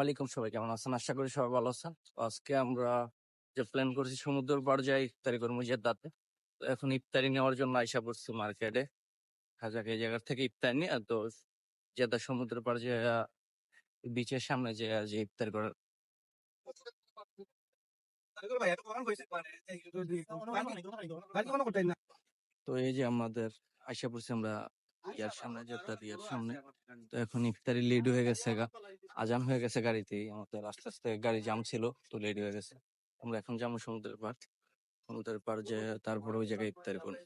আলাইকুম সবাই, কেমন আছেন? আশা করি সবাই ভালো আছেন। আজকে আমরা যে প্ল্যান করছি সমুদ্র ইফতারি করব জেদ্দাতে। এখন ইফতারি নেওয়ার জন্য আইসা পড়ছি মার্কেটে। জায়গার থেকে ইফতারি নিয়ে, তো জেদ্দা সমুদ্র বিচের সামনে যে যে ইফতার করার তো এই যে আমাদের আইসা পড়ছি আমরা ইয়ার সামনে জেদ্দার ইয়ার সামনে। তো এখন ইফতারি লেট হয়ে গেছে গা আজান হয়ে গেছে গাড়িতেই। আমাদের আস্তে আস্তে গাড়ি জাম ছিল তো লেট হয়ে গেছে। আমরা এখন যাব সমুদ্রের পাড়। সমুদ্রের পাড় যে তারপরে ওই জায়গায় ইফতারি করব।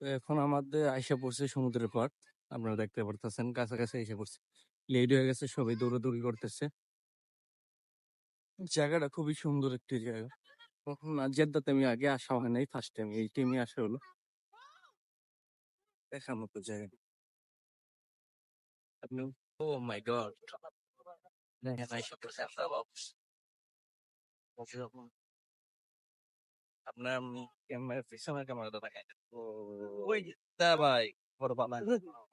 তো এখন আমাদের আইসা পড়ছে সমুদ্রের পাড়। আপনারা দেখতে পারতেছেন কাছাকাছি এসে পড়ছে। লেট হয়ে গেছে সবাই দৌড়াদৌড়ি করতেছে। জায়গাটা খুবই সুন্দর একটি জায়গা। না জেদ্দাতে আমি আগে আসা হয় নাই ফার্স্ট টাইম এই টাইমে আসা হলো। দেখার মতো জায়গা আপনি ও মাই গড দেখেন আইসা পড়ছে আমরা বাবুস আপনার ক্যামেরা পিছনে ক্যামেরাটা দেখায় ও ওই তা ভাই বড় বাবা।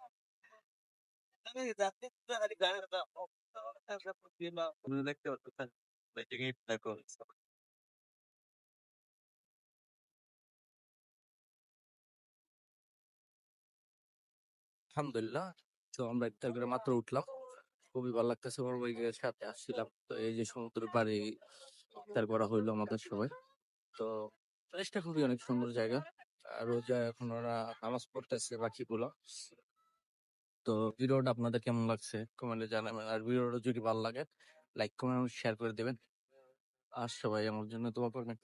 দেখতে পাচ্ছেন আলহামদুলিল্লাহ। তো আমরা ইফতার করে মাত্র উঠলাম। খুবই ভালো লাগতেছে, বড় ভাইয়ের সাথে আসছিলাম। তো এই যে সমুদ্রের পাড়ে ইফতার করা হইল আমাদের সবাই। তো প্লেসটা খুবই অনেক সুন্দর জায়গা। আর যে এখন ওরা নামাজ পড়তেছে বাকিগুলো। তো ভিডিওটা আপনাদের কেমন লাগছে কমেন্টে জানাবেন। আর ভিডিওটা যদি ভালো লাগে, লাইক, কমেন্ট, শেয়ার করে দেবেন। আর সবাই আমার জন্য দোয়া করবেন।